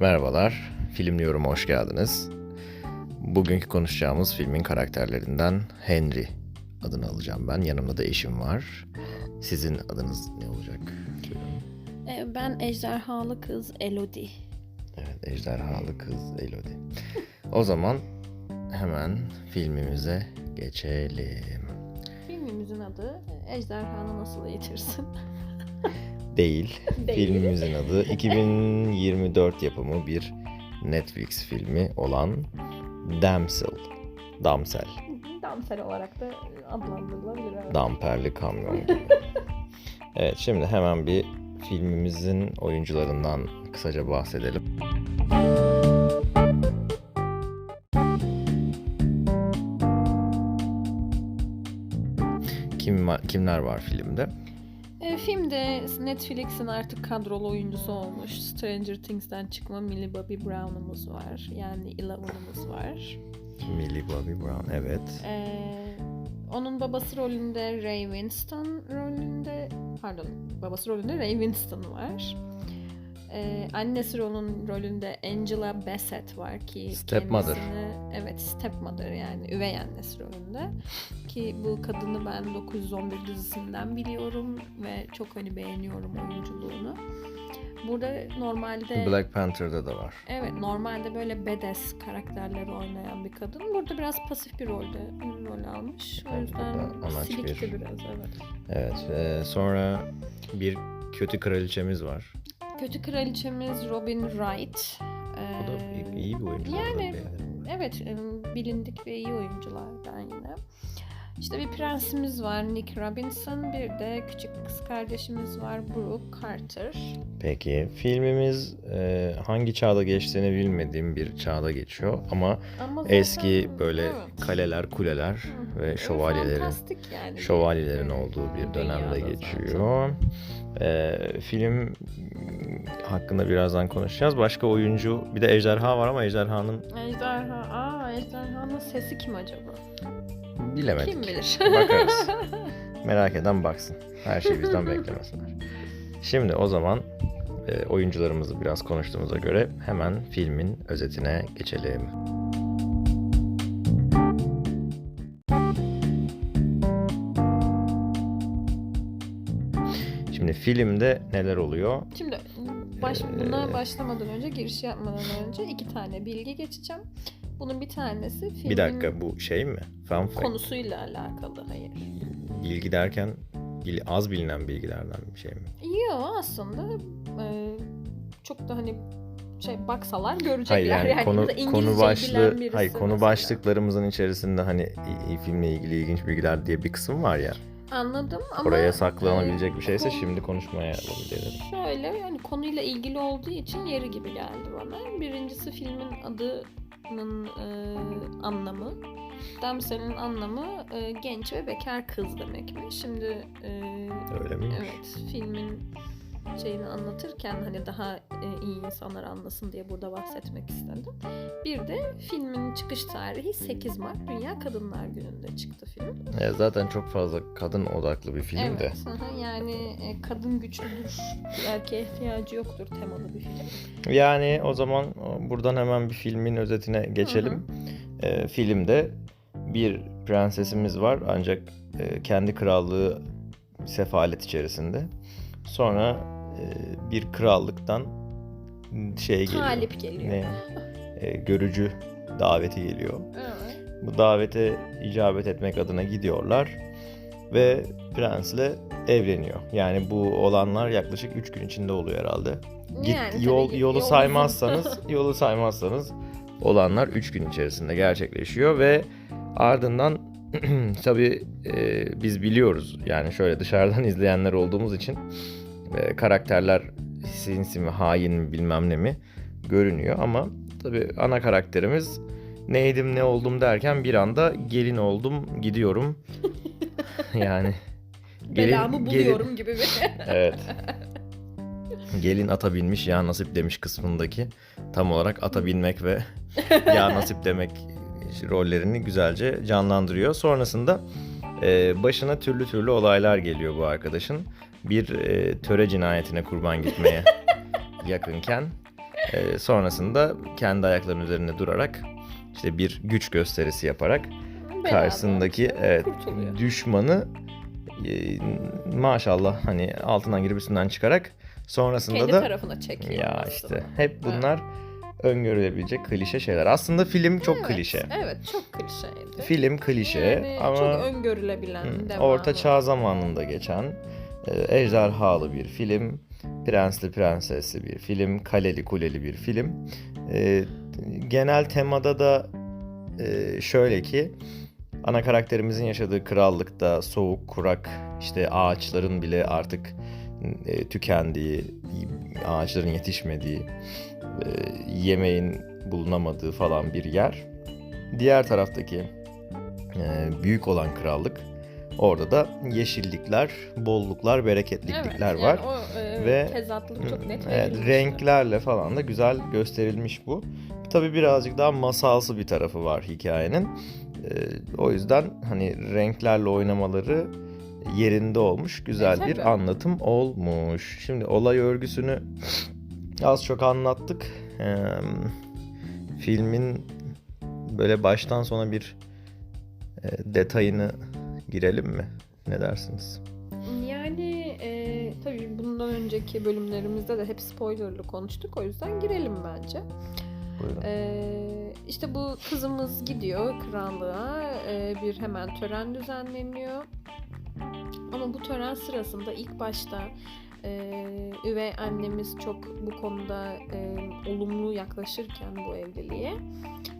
Merhabalar, Film Yorum'a hoş geldiniz. Bugünkü konuşacağımız filmin karakterlerinden Henry adını alacağım ben. Yanımda da eşim var. Sizin adınız ne olacak? Ee, Ben ejderhalı kız Elodie. Evet, ejderhalı kız Elodie. O zaman hemen filmimize geçelim. Filmimizin adı Ejderhanı Nasıl Eğitirsin? Değil. Değil. Filmimizin adı 2024 yapımı bir Netflix filmi olan Damsel. Damsel. Damsel olarak da adlandırılabilir. evet. Damperli kamyon gibi. evet şimdi hemen bir filmimizin oyuncularından kısaca bahsedelim. Kim var- kimler var filmde? Ee, filmde Netflix'in artık kadrolu oyuncusu olmuş Stranger Things'ten çıkma Millie Bobby Brown'umuz var. Yani Eleven'ımız var. Millie Bobby Brown evet. Ee, onun babası rolünde Ray Winston rolünde pardon babası rolünde Ray Winston var. Ee, annesi rolün rolünde Angela Bassett var ki Stepmother. evet stepmother yani üvey annesi rolünde ki bu kadını ben 911 dizisinden biliyorum ve çok hani beğeniyorum oyunculuğunu. Burada normalde Black Panther'da da var. Evet normalde böyle bedes karakterleri oynayan bir kadın. Burada biraz pasif bir rolde rol almış. O yüzden silikti bir- biraz evet. Evet e, sonra bir kötü kraliçemiz var. Kötü kraliçemiz Robin Wright. O da Ee, iyi- bir oyuncu. yani-. Evet e, bilindik ve iyi oyunculardan yine. İşte bir prensimiz var Nick Robinson. Bir de küçük kız kardeşimiz var Brooke Carter. Peki filmimiz e, hangi çağda geçtiğini bilmediğim bir çağda geçiyor ama Ama eski zaten- böyle evet. kaleler, kuleler Hı. ve şövalyelerin yani. şövalyelerin olduğu bir dönemde geçiyor. E, film hakkında birazdan konuşacağız. Başka oyuncu bir de ejderha var ama ejderhanın Ejderha. Aa ejderhanın sesi kim acaba? Bilemedik. Kim bilir? Bakarız. Merak eden baksın. Her şeyi bizden beklemesinler. Şimdi o zaman e, oyuncularımızı biraz konuştuğumuza göre hemen filmin özetine geçelim. Şimdi filmde neler oluyor? Şimdi baş, buna Ee, başlamadan önce, giriş yapmadan önce iki tane bilgi geçeceğim. Bunun bir tanesi filmin Bir dakika bu şey mi? Fun fact. konusuyla alakalı. Hayır. Bilgi derken az bilinen bilgilerden bir şey mi? Yok aslında e, çok da hani şey baksalar görecekler. Hayır yani, konu İngilizce konu başlığı birisi hayır konu mesela. başlıklarımızın içerisinde hani i- i- filmle ilgili ilginç bilgiler diye bir kısım var ya. Anladım ama Oraya saklanabilecek bir şeyse konu- şimdi konuşmaya dedim. Şöyle yani konuyla ilgili olduğu için yeri gibi geldi bana. Birincisi filmin adının e, anlamı. Damsel'in anlamı e, genç ve bekar kız demekmiş. Şimdi e, Öyle miymiş? evet filmin şeyini anlatırken hani daha e, iyi insanlar anlasın diye burada bahsetmek istedim. Bir de filmin çıkış tarihi 8 Mart Dünya Kadınlar Günü'nde çıktı film. E, zaten çok fazla kadın odaklı bir film de. Evet, hı hı, yani e, kadın güçlüdür, erkeğe ihtiyacı yoktur temalı bir film. Yani o zaman buradan hemen bir filmin özetine geçelim. E, filmde bir prensesimiz var ancak e, kendi krallığı sefalet içerisinde. Sonra e, bir krallıktan şey geliyor. Talip geliyor. Ne? E, görücü daveti geliyor. Evet. Bu davete icabet etmek adına gidiyorlar ve prensle evleniyor. Yani bu olanlar yaklaşık 3 gün içinde oluyor herhalde. Git Yani tabii yol yolu uzun. saymazsanız yolu saymazsanız olanlar 3 gün içerisinde gerçekleşiyor ve ardından tabii e, biz biliyoruz yani şöyle dışarıdan izleyenler olduğumuz için e, karakterler sinsi mi hain mi bilmem ne mi görünüyor ama tabii ana karakterimiz neydim ne oldum derken bir anda gelin oldum gidiyorum yani Belamı buluyorum gibi bir. Evet. Gelin ata binmiş ya nasip demiş kısmındaki tam olarak ata binmek ve ya nasip demek rollerini güzelce canlandırıyor. Sonrasında e, başına türlü türlü olaylar geliyor bu arkadaşın. Bir e, töre cinayetine kurban gitmeye yakınken Ee, sonrasında kendi ayaklarının üzerinde durarak işte bir güç gösterisi yaparak Beraber karşısındaki evet, kurtuluyor. düşmanı e, maşallah hani altından girip üstünden çıkarak sonrasında Kendi da tarafına çekiyor ya aslında. işte hep bunlar öngörülebilecek klişe şeyler. Aslında film çok Evet, klişe. Evet çok klişeydi. Film klişe yani ama çok öngörülebilen Hı. Orta Çağ zamanında geçen e, ejderhalı bir film, prensli prensesli bir film, kaleli kuleli bir film. E, genel temada da e, şöyle ki ana karakterimizin yaşadığı krallıkta soğuk, kurak, işte ağaçların bile artık e, tükendiği, ağaçların yetişmediği, e, yemeğin bulunamadığı falan bir yer. Diğer taraftaki e, büyük olan krallık Orada da yeşillikler, bolluklar, bereketlikler Evet, var. yani o e, Ve- tezatlık çok net Evet, renklerle falan da güzel gösterilmiş bu. Tabii birazcık daha masalsı bir tarafı var hikayenin. Ee, o yüzden hani renklerle oynamaları yerinde olmuş, güzel E, bir anlatım olmuş. Şimdi olay örgüsünü az çok anlattık. Ee, filmin böyle baştan sona bir e, detayını girelim mi? Ne dersiniz? Yani e, tabii bundan önceki bölümlerimizde de hep spoilerlı konuştuk. O yüzden girelim bence. Buyurun. E, işte bu kızımız gidiyor krallığa. E, bir hemen tören düzenleniyor. Ama bu tören sırasında ilk başta e, üvey annemiz çok bu konuda e, olumlu yaklaşırken bu evliliğe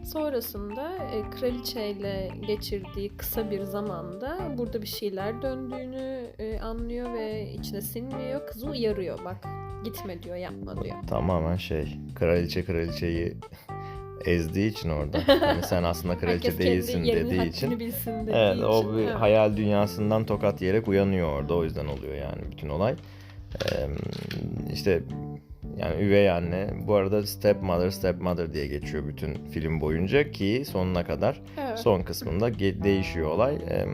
sonrasında e, kraliçeyle geçirdiği kısa bir zamanda burada bir şeyler döndüğünü e, anlıyor ve içine sinmiyor. Kızı uyarıyor bak gitme diyor yapma diyor. Tamamen şey kraliçe kraliçeyi ezdiği için orada. Hani sen aslında kraliçe değilsin dediği için. bilsin dediği Evet o için. bir evet. hayal dünyasından tokat yiyerek uyanıyor orada. O yüzden oluyor yani bütün olay. Ee, işte yani üvey anne bu arada stepmother stepmother diye geçiyor bütün film boyunca ki sonuna kadar Evet. son kısmında değişiyor olay. Ee,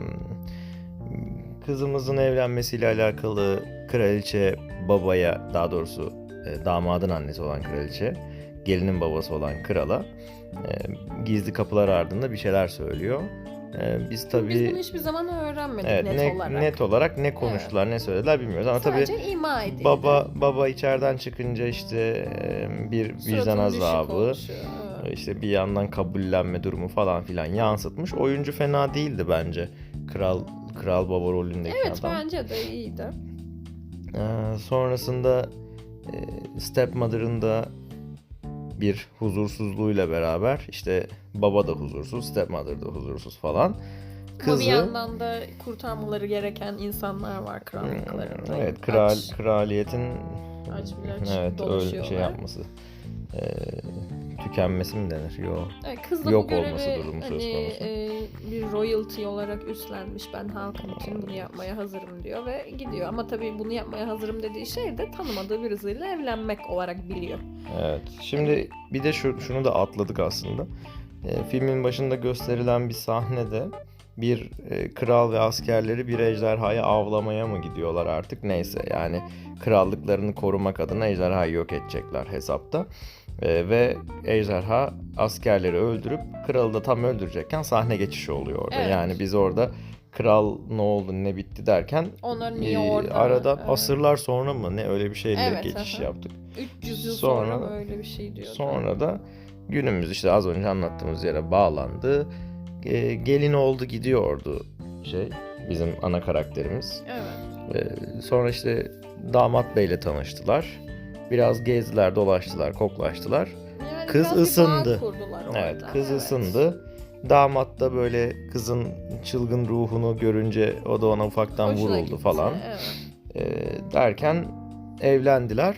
kızımızın evlenmesiyle alakalı kraliçe babaya daha doğrusu e, damadın annesi olan kraliçe gelinin babası olan krala e, gizli kapılar ardında bir şeyler söylüyor. E, biz tabii Biz bunu hiçbir zaman öğrenmedik evet, net ne, olarak. net olarak ne konuştular ne söylediler bilmiyoruz ama tabii ima edildi. baba baba içeriden çıkınca işte bir vicdan azabı evet. işte bir yandan kabullenme durumu falan filan yansıtmış. Oyuncu fena değildi bence. Kral kral baba rolündeki Evet adam. bence de iyiydi. Ee, sonrasında e, stepmother'ın da bir huzursuzluğuyla beraber işte baba da huzursuz, stepmother da huzursuz falan. Ama bir Kızı yandan da kurtarmaları gereken insanlar var krallıklarında. evet kral Aç, kraliyetin aç evet öyle şey yapması. E, tükenmesi mi denir? Yok. Evet, kız da Yok görevi olması durumu söz hani, konusu. e, bir royalty olarak üstlenmiş. Ben halkım için bunu yapmaya hazırım diyor ve gidiyor. Ama tabii bunu yapmaya hazırım dediği şey de tanımadığı birisiyle evlenmek olarak biliyor. Evet. Şimdi bir de şu, şunu da atladık aslında. E, filmin başında gösterilen bir sahnede bir e, kral ve askerleri bir ejderhayı avlamaya mı gidiyorlar artık neyse yani krallıklarını korumak adına ejderhayı yok edecekler hesapta. E, ve ejderha askerleri öldürüp kralı da tam öldürecekken sahne geçişi oluyor orada. Evet. Yani biz orada kral ne oldu ne bitti derken Onlar niye e, orada? aradan Evet. asırlar sonra mı ne öyle bir şeyle Evet, geçiş aha. yaptık. 300 yıl sonra, Sonra- mı öyle bir şey diyordu. Sonra da günümüz işte az önce anlattığımız yere bağlandı. E, gelin oldu gidiyordu şey bizim ana karakterimiz. Evet. E, sonra işte damat beyle tanıştılar. Biraz gezdiler, dolaştılar, koklaştılar. Yani Kız ısındı. Evet, kız evet. ısındı. Damat da böyle kızın çılgın ruhunu görünce o da ona ufaktan Hoşuna vuruldu gitti, falan. Evet. E, derken evlendiler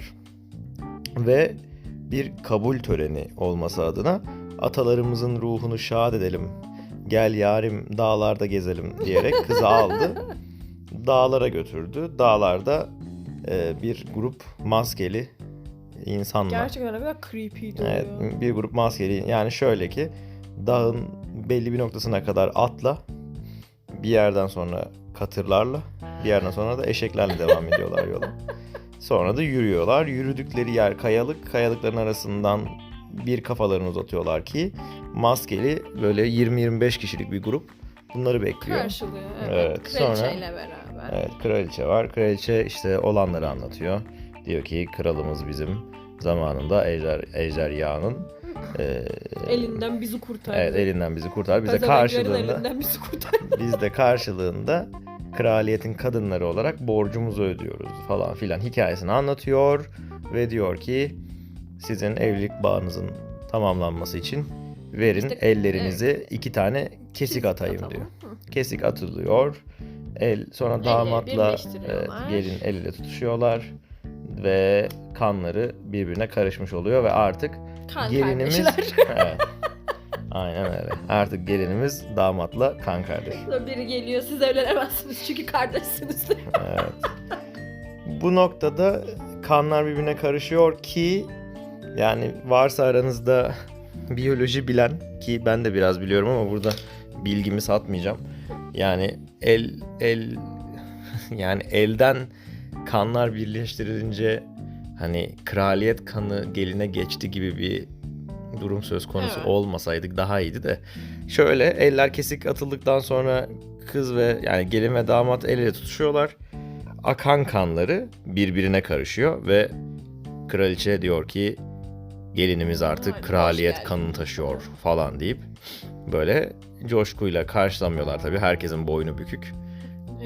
ve bir kabul töreni olması adına atalarımızın ruhunu şad edelim. Gel yarim dağlarda gezelim diyerek kızı aldı. Dağlara götürdü. Dağlarda e, bir grup maskeli insanlar. Gerçekten ne kadar creepy duruyor. Evet, bir grup maskeli. Yani şöyle ki dağın belli bir noktasına kadar atla. Bir yerden sonra katırlarla. Bir yerden sonra da eşeklerle devam ediyorlar yola. Sonra da yürüyorlar. Yürüdükleri yer kayalık. Kayalıkların arasından bir kafalarını uzatıyorlar ki maskeli böyle 20-25 kişilik bir grup bunları bekliyor. Karşılıyor. Evet. Evet, sonra- Kraliçeyle beraber. Evet, kraliçe var. Kraliçe işte olanları anlatıyor. Diyor ki kralımız bizim zamanında ejder ejderhanın e, Elinden bizi kurtardı. evet elinden bizi kurtar. Biz de Pezevenklerin karşılığında elinden bizi kurtardı. biz de karşılığında kraliyetin kadınları olarak borcumuzu ödüyoruz falan filan hikayesini anlatıyor ve diyor ki sizin evlilik bağınızın tamamlanması için verin İşte, ellerinizi iki tane kesik atayım atalım. diyor. Hı. Kesik atılıyor. El sonra Elleri damatla evet, gelin el ile tutuşuyorlar ve kanları birbirine karışmış oluyor ve artık Kan gelinimiz evet. Aynen öyle. Artık gelinimiz damatla kan kardeş. Biri geliyor siz evlenemezsiniz çünkü kardeşsiniz. Evet. Bu noktada kanlar birbirine karışıyor ki yani varsa aranızda biyoloji bilen ki ben de biraz biliyorum ama burada bilgimi satmayacağım. Yani el el yani elden kanlar birleştirilince hani kraliyet kanı geline geçti gibi bir durum söz konusu Evet. olmasaydık daha iyiydi de şöyle eller kesik atıldıktan sonra kız ve yani gelin ve damat el ele tutuşuyorlar. Akan kanları birbirine karışıyor ve kraliçe diyor ki gelinimiz artık kraliyet geldin." kanını taşıyor falan deyip böyle coşkuyla karşılamıyorlar tabii herkesin boynu bükük.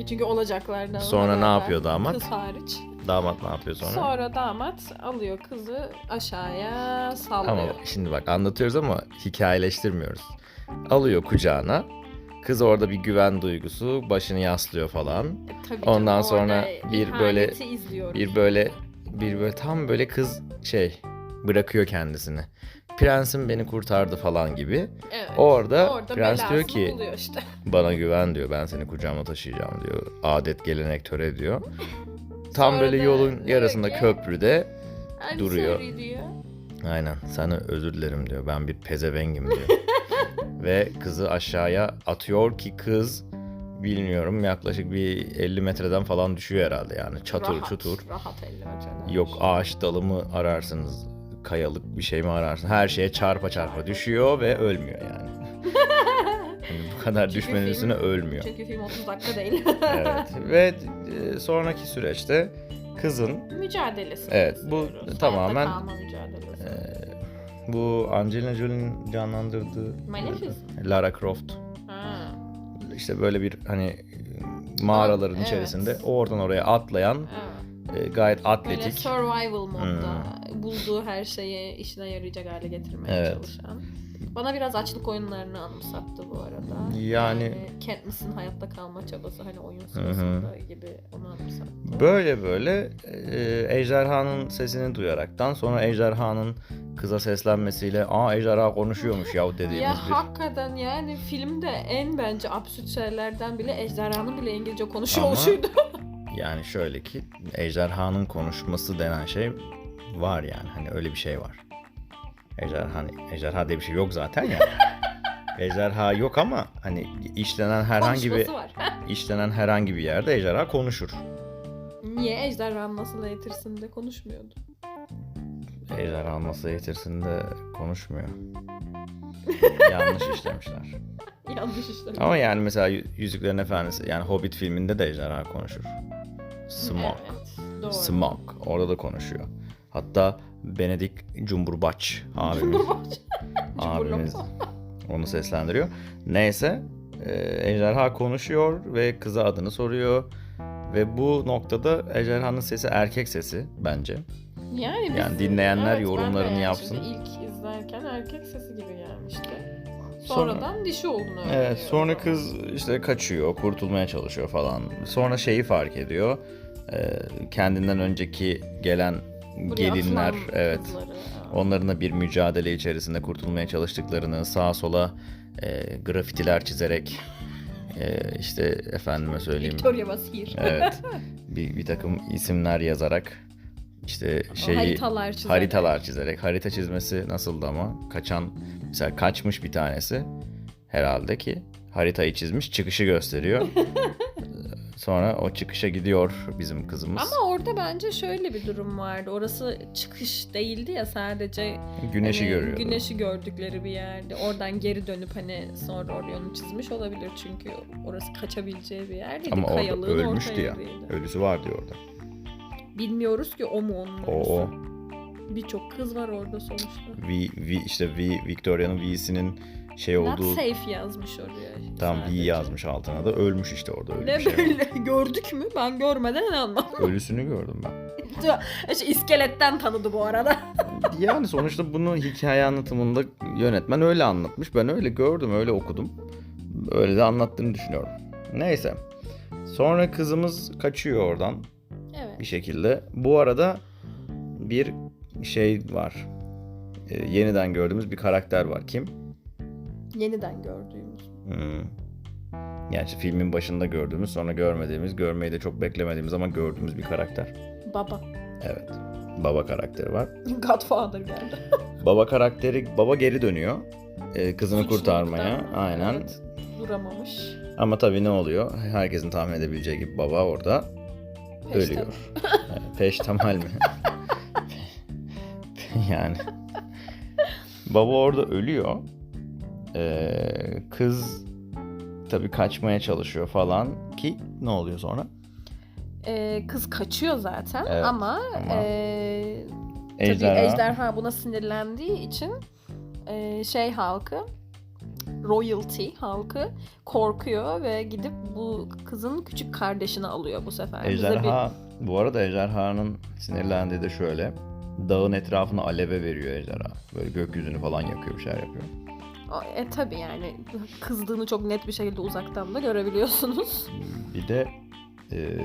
çünkü olacaklardan Sonra ne yapıyor damat? Kız hariç. Damat ne yapıyor sonra? Sonra damat alıyor kızı aşağıya sallıyor. Ama şimdi bak anlatıyoruz ama hikayeleştirmiyoruz. Alıyor kucağına. Kız orada bir güven duygusu, başını yaslıyor falan. E, tabii Ondan canım, sonra bir böyle- ihaneti izliyoruz. Bir böyle bir böyle tam böyle kız şey bırakıyor kendisini. Prensim beni kurtardı falan gibi. Evet. Orada, Orada prens diyor ki işte. bana güven diyor. Ben seni kucağıma taşıyacağım diyor. Adet gelenek töre diyor. Tam Sonra böyle yolun yarısında ki- köprüde Duruyor. diyor. Aynen. Sana özür dilerim diyor. Ben bir pezevengim diyor. Ve kızı aşağıya atıyor ki kız bilmiyorum yaklaşık bir 50 metreden falan düşüyor herhalde yani. Çatır rahat, çutur. Rahat 50 metreden. Yok ağaç dalı mı ararsınız, kayalık bir şey mi ararsınız. Her şeye çarpa çarpa düşüyor ve ölmüyor yani. Hani bu kadar Çünkü düşmenin film- üstüne ölmüyor. Çünkü film 30 dakika değil. Evet. Ve e, sonraki süreçte kızın Mücadelesi. Evet, bu tamamen- e, bu Angelina Jolie'nin canlandırdığı Maleficent. Lara Croft Ha. işte böyle bir hani mağaraların Evet. içerisinde oradan oraya atlayan Evet. E, gayet Böyle atletik. survival modda bulduğu her şeyi işine yarayacak hale getirmeye Evet. çalışan. Bana biraz açlık oyunlarını anımsattı bu arada. Yani- Katniss'in hayatta kalma çabası hani oyun sırasında gibi onu anımsattı. Böyle böyle e, ejderhanın sesini duyaraktan sonra ejderhanın kıza seslenmesiyle aa ejderha konuşuyormuş ya dediğimiz Ya bir hakikaten yani filmde en bence absürt şeylerden bile ejderhanın bile İngilizce konuşuyor oluşuydu. yani şöyle ki ejderhanın konuşması denen şey var yani hani öyle bir şey var. Ejderha ejderha diye bir şey yok zaten ya. ejderha yok ama hani işlenen herhangi bir işlenen herhangi bir yerde ejderha konuşur. Niye ejderhanın nasıl eğitirsin de konuşmuyordu? Ejderha masaya getirsin de konuşmuyor. Yanlış işlemişler. Yanlış işte. Ama yani mesela Yü- Yüzüklerin Efendisi yani Hobbit filminde de ejderha konuşur. Smaug. Evet, doğru. Orada da konuşuyor. Hatta Benedict Cumberbatch abimiz. Cumhurbaşkanı. abimiz onu seslendiriyor. Neyse e, ejderha konuşuyor ve kıza adını soruyor. Ve bu noktada ejderhanın sesi erkek sesi bence. Yani, biz- Yani dinleyenler de yorumlarını yapsın. İlk izlerken erkek sesi gibi gelmişti. Sonra- Sonradan dişi olduğunu Evet öğreniyor. sonra kız işte kaçıyor, kurtulmaya çalışıyor falan. Sonra şeyi fark ediyor. E, kendinden önceki gelen Buraya gelinler evet onların da bir mücadele içerisinde kurtulmaya çalıştıklarını sağa sola e, grafitiler çizerek e, işte efendime söyleyeyim Victoria Vasir. evet bir, bir takım isimler yazarak işte şeyi haritalar çizerek. haritalar çizerek harita çizmesi nasıldı ama kaçan mesela kaçmış bir tanesi herhalde ki haritayı çizmiş çıkışı gösteriyor. sonra o çıkışa gidiyor bizim kızımız. Ama orada bence şöyle bir durum vardı. Orası çıkış değildi ya sadece Güneşi hani görüyordu. Güneşi gördükleri bir yerdi. Oradan geri dönüp hani sonra Orion'u çizmiş olabilir çünkü orası kaçabileceği bir yer değil. Ama orada Kayalığın ölmüştü orta ya. yeriydi. Ölüsü var diyor orada. Bilmiyoruz ki o mu onun O ölüsü. o. Birçok kız var orada sonuçta. V, V işte V Victoria'nın V'sinin şey Not olduğu safe yazmış oraya. tam V sadece. yazmış altına da ölmüş işte orada öyle Ne bir şey. var. böyle gördük mü? Ben görmeden inanmam. Ölüsünü gördüm ben. İşte iskeletten tanıdı bu arada. Yani sonuçta bunu hikaye anlatımında yönetmen öyle anlatmış. Ben öyle gördüm, öyle okudum. Öyle de anlattığını düşünüyorum. Neyse. Sonra kızımız kaçıyor oradan Evet. bir şekilde. Bu arada bir şey var. Ee, yeniden gördüğümüz bir karakter var. Kim? Yeniden gördüğümüz. Hmm. Yani işte filmin başında gördüğümüz, sonra görmediğimiz, görmeyi de çok beklemediğimiz ama gördüğümüz bir karakter. Baba. Evet. Baba karakteri var. Godfather geldi. Baba karakteri, baba geri dönüyor. Ee, kızını Suçluluktan, kurtarmaya. Aynen. evet, duramamış. Ama tabii ne oluyor? Herkesin tahmin edebileceği gibi baba orada Peşte. ölüyor. Peştemal mi? yani. Baba orada ölüyor. Ee, kız tabii kaçmaya çalışıyor falan ki ne oluyor sonra? Ee, kız kaçıyor zaten Evet, ama, ama ee, tabii Ejderha. ejderha buna sinirlendiği için ee, şey halkı royalty halkı korkuyor ve gidip bu kızın küçük kardeşini alıyor bu sefer. Ejderha bu arada ejderhanın sinirlendiği de şöyle. Dağın etrafını aleve veriyor ejderha. Böyle gökyüzünü falan yakıyor bir şeyler yapıyor. E tabii yani kızdığını çok net bir şekilde uzaktan da görebiliyorsunuz. Bir de e,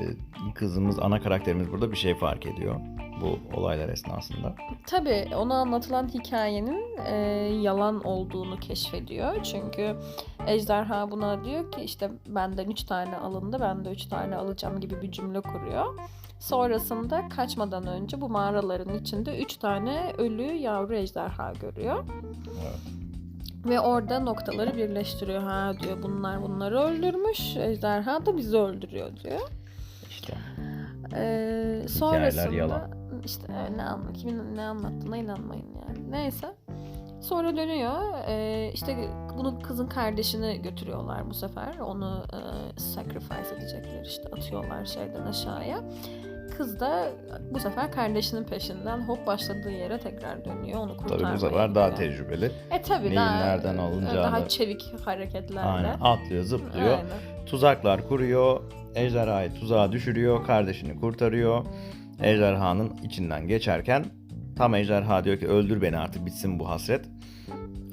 kızımız ana karakterimiz burada bir şey fark ediyor. Bu olaylar esnasında. Tabii ona anlatılan hikayenin e, yalan olduğunu keşfediyor. Çünkü ejderha buna diyor ki işte benden üç tane alındı, ben de üç tane alacağım gibi bir cümle kuruyor. Sonrasında kaçmadan önce bu mağaraların içinde üç tane ölü yavru ejderha görüyor. Evet. Ve orada noktaları birleştiriyor. Ha diyor bunlar bunları öldürmüş, ejderha da bizi öldürüyor diyor. İşte Ee, sonrasında yalan. işte e, ne anla kimin ne anlattığına inanmayın yani. Neyse. Sonra dönüyor. Ee, işte bunu kızın kardeşini götürüyorlar bu sefer. Onu e, sacrifice edecekler işte atıyorlar şeyden aşağıya. Kız da bu sefer kardeşinin peşinden hop başladığı yere tekrar dönüyor. Onu kurtarmaya tabii bu sefer daha gidiyor. tecrübeli. E tabii neyin daha, nereden alınacağını- daha çevik hareketlerle. Aynen atlıyor, zıplıyor. Aynen. Tuzaklar kuruyor. Ejderhayı tuzağa düşürüyor. Kardeşini kurtarıyor. Ejderhanın içinden geçerken tam ejderha diyor ki öldür beni artık bitsin bu hasret.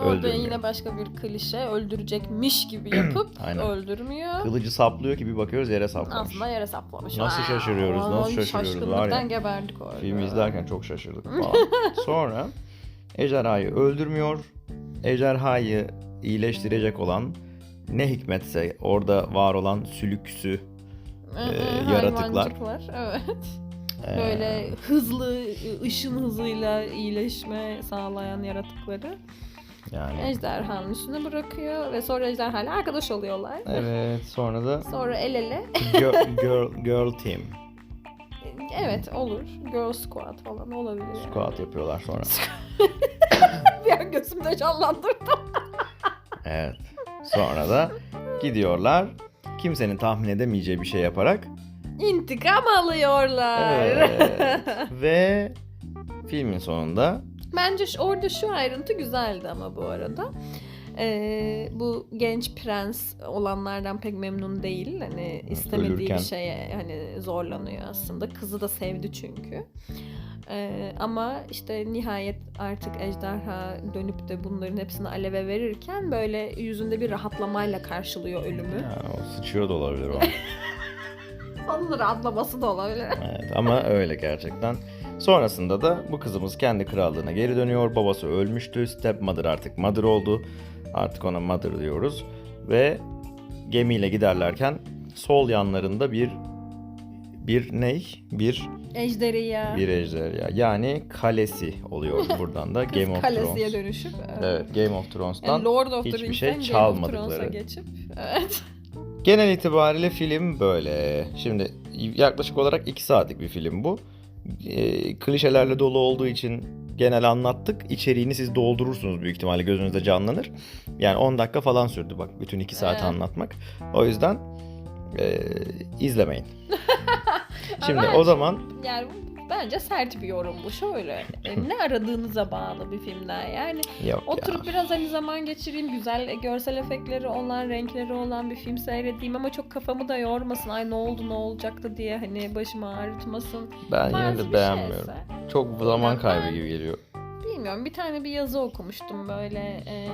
Orada Öldürmüyor. yine başka bir klişe öldürecekmiş gibi yapıp Aynen. öldürmüyor. Kılıcı saplıyor ki bir bakıyoruz yere saplamış. Aslında yere saplamış. Nasıl Aa, şaşırıyoruz, nasıl şaşırıyoruz var ya. Şaşkınlıktan geberdik orada. Filmi izlerken çok şaşırdık falan. Sonra ejderhayı öldürmüyor. Ejderhayı iyileştirecek olan ne hikmetse orada var olan sülüksü e, yaratıklar. Evet. e, Böyle hızlı, ışın hızıyla iyileşme sağlayan yaratıkları yani ejderhanın üstüne bırakıyor ve sonra ejderhayla arkadaş oluyorlar. evet sonra da Sonra el ele. girl, girl, girl team Evet olur. Girl squad falan olabilir. yani. squat yapıyorlar sonra. Bir an gözümde canlandırdım. Evet. Sonra da gidiyorlar. Kimsenin tahmin edemeyeceği bir şey yaparak İntikam alıyorlar. Evet. Ve filmin sonunda Bence orada şu ayrıntı güzeldi ama bu arada. Ee, bu genç prens olanlardan pek memnun değil. Hani istemediği ölürken. bir şeye hani zorlanıyor aslında. Kızı da sevdi çünkü. Ee, ama işte nihayet artık ejderha dönüp de bunların hepsini aleve verirken böyle yüzünde bir rahatlamayla karşılıyor ölümü. yani o sıçıyor da olabilir o. Onun rahatlaması da olabilir. Evet, ama öyle gerçekten. Sonrasında da bu kızımız kendi krallığına geri dönüyor. Babası ölmüştü. Stepmother artık mother oldu. Artık ona mother diyoruz. Ve gemiyle giderlerken sol yanlarında bir bir ney? Bir Ejderha. bir ejderha. Yani kalesi oluyor buradan da Game of kalesiye Thrones. dönüşüp. Evet, Game of Thrones'tan Yani Lord of the hiçbir Rings'ten şey çalmadıkları. Geçip. Evet. Genel itibariyle film böyle. Şimdi yaklaşık olarak 2 saatlik bir film bu. Ee, klişelerle dolu olduğu için genel anlattık. İçeriğini siz doldurursunuz büyük ihtimalle gözünüzde canlanır. Yani 10 dakika falan sürdü bak bütün 2 saati Evet. anlatmak. O yüzden e, izlemeyin. Şimdi o zaman Yani bence sert bir yorum bu. Şöyle e, ne aradığınıza bağlı bir filmden yani. yok Oturup ya. biraz hani zaman geçireyim, güzel görsel efektleri olan, renkleri olan bir film seyredeyim ama çok kafamı da yormasın. Ay ne oldu ne olacaktı diye hani başımı ağrıtmasın. Ben yine de beğenmiyorum. şeyse. Çok zaman kaybı gibi geliyor. Bilmiyorum bir tane bir yazı okumuştum böyle e,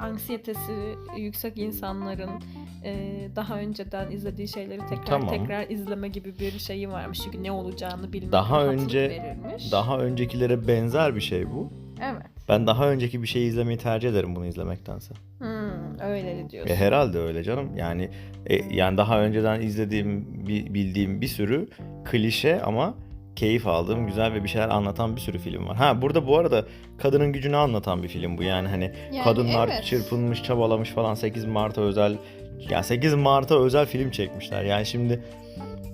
anksiyetesi yüksek insanların e, daha önceden izlediği şeyleri tekrar Tamam. tekrar izleme gibi bir şeyi varmış. Çünkü ne olacağını bilmek Daha önce- verirmiş. Daha öncekilere benzer bir şey bu. Evet. Ben daha önceki bir şey izlemeyi tercih ederim bunu izlemektense. Hmm, öyle diyorsun. E, herhalde öyle canım. Yani e, yani daha önceden izlediğim, bi- bildiğim bir sürü klişe ama keyif aldığım, güzel ve bir şeyler anlatan bir sürü film var. Ha burada bu arada kadının gücünü anlatan bir film bu. Yani hani Yani kadınlar evet. çırpınmış, çabalamış falan 8 Mart'a özel yani 8 Mart'a özel film çekmişler. Yani şimdi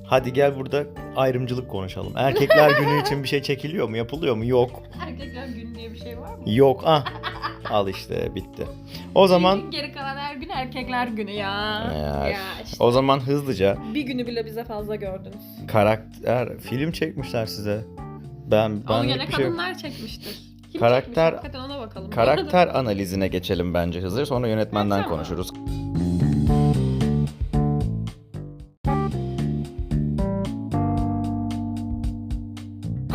hadi gel burada ayrımcılık konuşalım. Erkekler günü için bir şey çekiliyor mu? Yapılıyor mu? Yok. Erkekler günü diye bir şey var mı? Yok. Ah. Al işte bitti. O zaman geri kalan her gün erkekler günü ya. Ya, işte. o zaman hızlıca Bir günü bile bize fazla gördünüz. karakter film çekmişler size. Ben Onu ben gene bir şey kadınlar çekmiştir. Kim Karakter- çekmiş? Hakikaten ona bakalım. karakter analizine geçelim bence hızlı. Sonra yönetmenden Tamam. konuşuruz.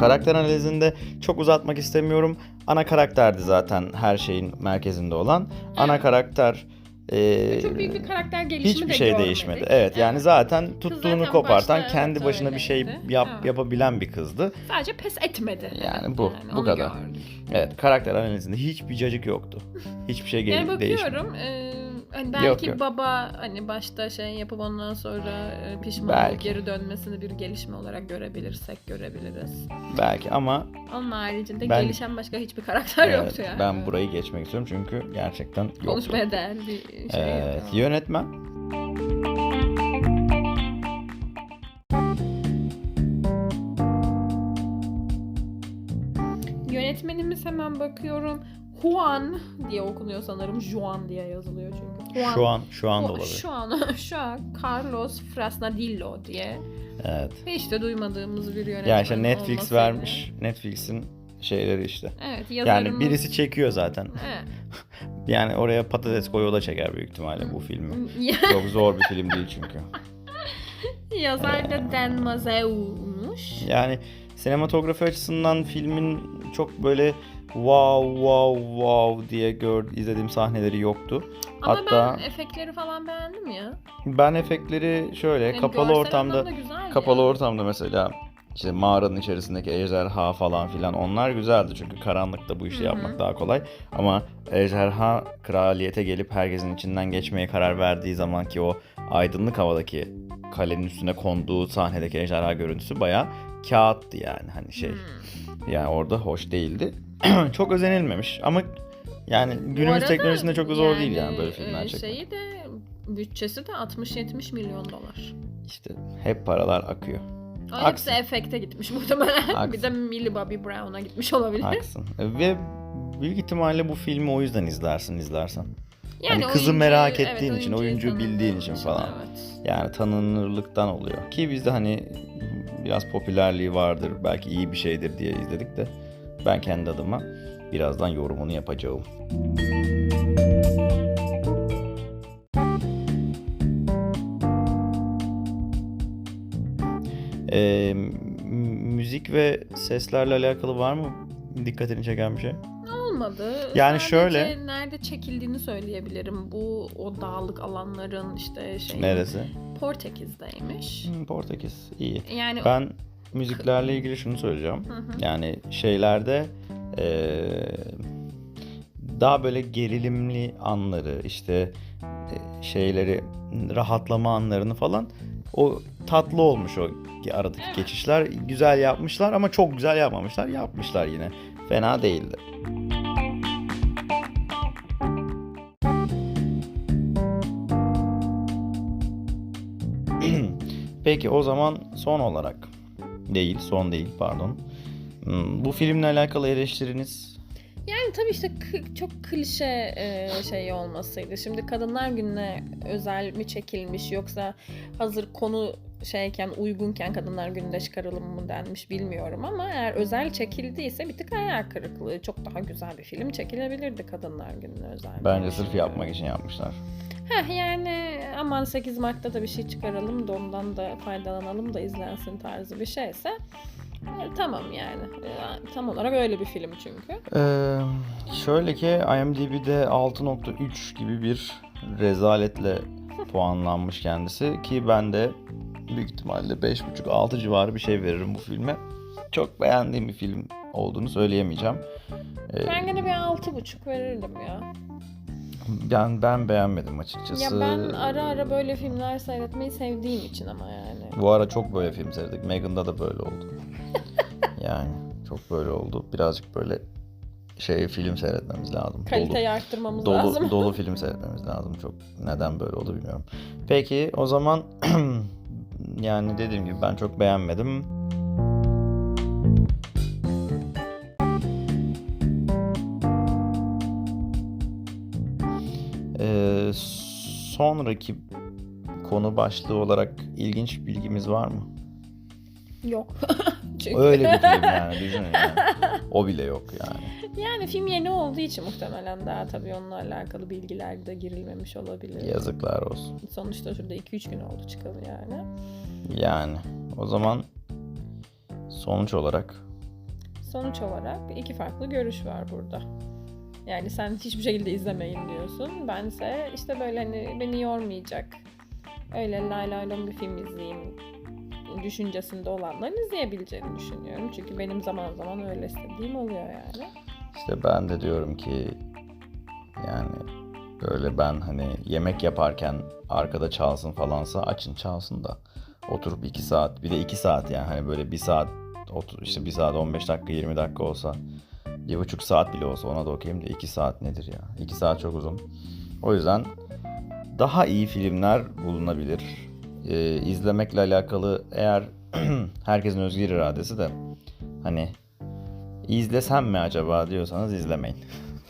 Karakter analizinde çok uzatmak istemiyorum. Ana karakterdi zaten her şeyin merkezinde olan. Ana Evet. karakter e, Çok büyük bir karakter gelişimi hiçbir de şey görmedik. değişmedi. Evet yani zaten tuttuğunu zaten kopartan, başta kendi evet başına bir şey yap, Evet. yapabilen bir kızdı. Sadece pes etmedi. Yani bu, bu onu kadar. gördük. Evet karakter analizinde hiçbir cacık yoktu. Hiçbir şey Yani gel- değişmedi. bakıyorum e, hani belki Yok, yok. baba hani başta şey yapıp ondan sonra e, pişman Belki. geri dönmesini bir gelişme olarak görebilirsek görebiliriz. Belki ama Onun haricinde Ben- gelişen başka hiçbir karakter evet, yoktu yani. ben burayı geçmek istiyorum çünkü gerçekten yoktu. Konuşmaya değer bir şey. Evet, yok. yönetmen Yönetmenimiz hemen bakıyorum. Juan diye okunuyor sanırım. Juan diye yazılıyor çünkü. Juan. şu an şu anda Şu- olabilir. Şu an, şu an Carlos Frasnadillo diye. Evet. Hiç de duymadığımız bir yönetmen Ya işte Netflix vermiş. Netflix'in şeyleri işte. Evet Yani yazarımız. birisi çekiyor zaten. Evet. Yani oraya patates koyu da çeker büyük ihtimalle bu filmi. Ya- Çok zor bir film değil çünkü. Yazar da Dan Mazeu'muş. Yani sinematografi açısından filmin çok böyle wow wow wow diye gör, izlediğim sahneleri yoktu. Ama Hatta ben efektleri falan beğendim ya. ben efektleri şöyle Yani kapalı ortamda kapalı ya. ortamda mesela işte mağaranın içerisindeki ejderha falan filan onlar güzeldi çünkü karanlıkta bu işi Hı hı. yapmak daha kolay. Ama ejderha kraliyete gelip herkesin içinden geçmeye karar verdiği zamanki o aydınlık havadaki kalenin üstüne konduğu sahnedeki ejderha görüntüsü bayağı kağıttı yani hani şey. Hmm. Yani orada hoş değildi. çok özenilmemiş ama yani günümüz arada teknolojisinde çok da zor değil yani böyle e, filmler çekmek. Şeyi de bütçesi de 60-70 milyon dolar. İşte hep paralar akıyor. O Aksın. hepsi efekte gitmiş muhtemelen. bir Aksın. de Millie Bobby Brown'a gitmiş olabilir. Haklısın. Ve büyük ihtimalle bu filmi o yüzden izlersin izlersen. Hani kızı oyuncuyu- merak ettiğin için, oyuncuyu bildiğin için falan. Evet. Yani tanınırlıktan oluyor. Ki bizde hani biraz popülerliği vardır, belki iyi bir şeydir diye izledik de ben kendi adıma birazdan yorumunu yapacağım. Ee, müzik ve seslerle alakalı var mı dikkatini çeken bir şey? Olmadı. Yani Sadece şöyle- nerede çekildiğini söyleyebilirim. Bu o dağlık alanların işte şey Neresi? Portekiz'deymiş. Hmm, Portekiz. iyi. Yani Ben müziklerle ilgili şunu söyleyeceğim. Hı hı. Yani şeylerde eee, daha böyle gerilimli anları işte e, şeyleri rahatlama anlarını falan o tatlı olmuş o aradaki Evet. geçişler güzel yapmışlar ama çok güzel yapmamışlar yapmışlar yine fena değildi. Peki o zaman son olarak değil, son değil pardon. Hmm, Bu filmle alakalı eleştiriniz Yani tabii işte çok klişe e, şey olmasıydı. Şimdi Kadınlar Günü'ne özel mi çekilmiş yoksa hazır konu şeyken uygunken Kadınlar Günü'nde çıkaralım mı denmiş bilmiyorum ama eğer özel çekildiyse bir tık hayal kırıklığı. Çok daha güzel bir film çekilebilirdi Kadınlar Günü'ne özel. bence sırf yapmak için yapmışlar. Heh, yani aman 8 Mart'ta da bir şey çıkaralım da ondan da faydalanalım da izlensin tarzı bir şeyse e, tamam yani. E, tam olarak öyle bir film çünkü. Ee, şöyle ki IMDb'de 6.3 gibi bir rezaletle puanlanmış kendisi ki ben de büyük ihtimalle 5.5-6 civarı bir şey veririm bu filme. Çok beğendiğim bir film olduğunu söyleyemeyeceğim. Ee, Ben gene bir altı buçuk verirdim ya. Ben ben beğenmedim açıkçası. Ya ben ara ara böyle filmler seyretmeyi sevdiğim için ama yani. Bu ara çok böyle film seyrettik. Megan'da da böyle oldu. yani çok böyle oldu. Birazcık böyle şey film seyretmemiz lazım. Kaliteyi arttırmamız dolu, lazım. dolu, dolu film seyretmemiz lazım. Çok neden böyle oldu bilmiyorum. Peki o zaman yani dediğim gibi ben çok beğenmedim. Sonraki konu başlığı olarak ilginç bir bilgimiz var mı? Yok. Çünkü Öyle bir film yani düşünün yani. O bile yok yani. yani film yeni olduğu için muhtemelen daha tabii onunla alakalı bilgiler de girilmemiş olabilir. Yazıklar olsun. Sonuçta şurada 2-3 gün oldu çıkalı yani. Yani o zaman sonuç olarak Sonuç olarak iki farklı görüş var burada. Yani sen hiçbir şekilde izlemeyin diyorsun. Bense işte böyle hani beni yormayacak. Öyle lay lay lom bir film izleyeyim düşüncesinde olanların izleyebileceğini düşünüyorum. Çünkü benim zaman zaman öyle istediğim oluyor yani. işte ben de diyorum ki yani böyle ben hani yemek yaparken arkada çalsın falansa açın çalsın da oturup iki saat bir de iki saat yani hani böyle bir saat otur işte bir saat 15 dakika 20 dakika olsa bir buçuk saat bile olsa ona da okuyayım da iki saat nedir ya iki saat çok uzun o yüzden daha iyi filmler bulunabilir Ee, izlemekle alakalı eğer herkesin özgür iradesi de hani izlesem mi acaba diyorsanız izlemeyin.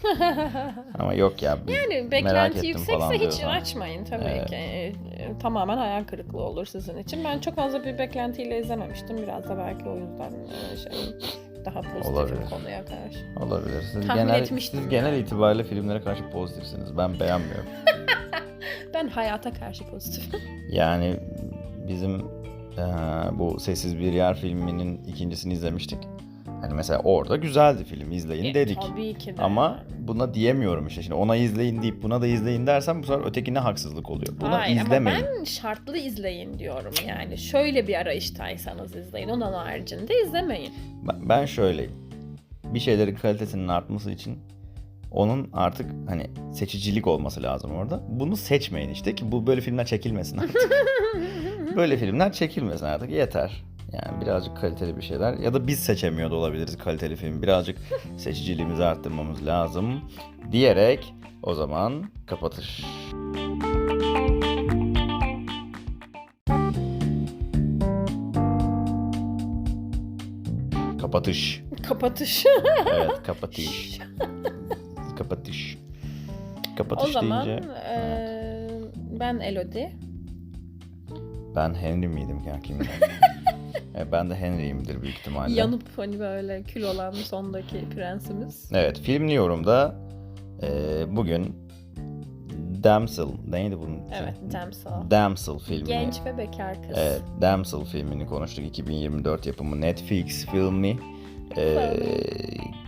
Ama yok ya. Yani beklenti yüksekse hiç açmayın tabii Evet. ki. Ee, e, Tamamen hayal kırıklığı olur sizin için. Ben çok fazla bir beklentiyle izlememiştim. Biraz da belki o yüzden e, şey daha pozitifim Olabilir. konuya karşı. Olabilir. Siz Tahmin genel, etmiştim siz genel itibariyle filmlere karşı pozitifsiniz. Ben beğenmiyorum. Ben hayata karşı pozitifim. yani bizim eee, bu Sessiz Bir Yer filminin ikincisini izlemiştik. Hani mesela orada güzeldi film izleyin dedik. Tabii ki de. Ama buna diyemiyorum işte. Şimdi ona izleyin deyip buna da izleyin dersem bu sefer ötekine haksızlık oluyor. Buna Hayır, izlemeyin. Ama ben şartlı izleyin diyorum yani. Şöyle bir arayıştaysanız izleyin. Onun haricinde izlemeyin. Ben- Ben şöyle bir şeylerin kalitesinin artması için onun artık hani seçicilik olması lazım orada. Bunu seçmeyin işte ki bu böyle filmler çekilmesin artık. böyle filmler çekilmesin artık yeter. Yani birazcık kaliteli bir şeyler ya da biz seçemiyor da olabiliriz kaliteli film. Birazcık seçiciliğimizi arttırmamız lazım diyerek o zaman kapatış. Kapatış. Kapatış. Evet kapatış. kapatış. Kapatış o zaman deyince e, ben Elodie. ben Henry miydim ya kimden? Evet, ben de Henry'imdir büyük ihtimalle. Yanıp hani böyle kül olan sondaki prensimiz. Evet filmli yorumda e, bugün Damsel neydi bunun? Evet, Damsel. Damsel filmini. Genç ve bekar kız. Evet, Damsel filmini konuştuk. 2024 yapımı Netflix filmi. Ee,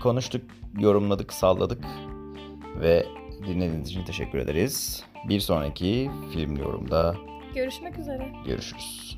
konuştuk, yorumladık, salladık ve dinlediğiniz için teşekkür ederiz. Bir sonraki film yorumda Görüşmek üzere. görüşürüz.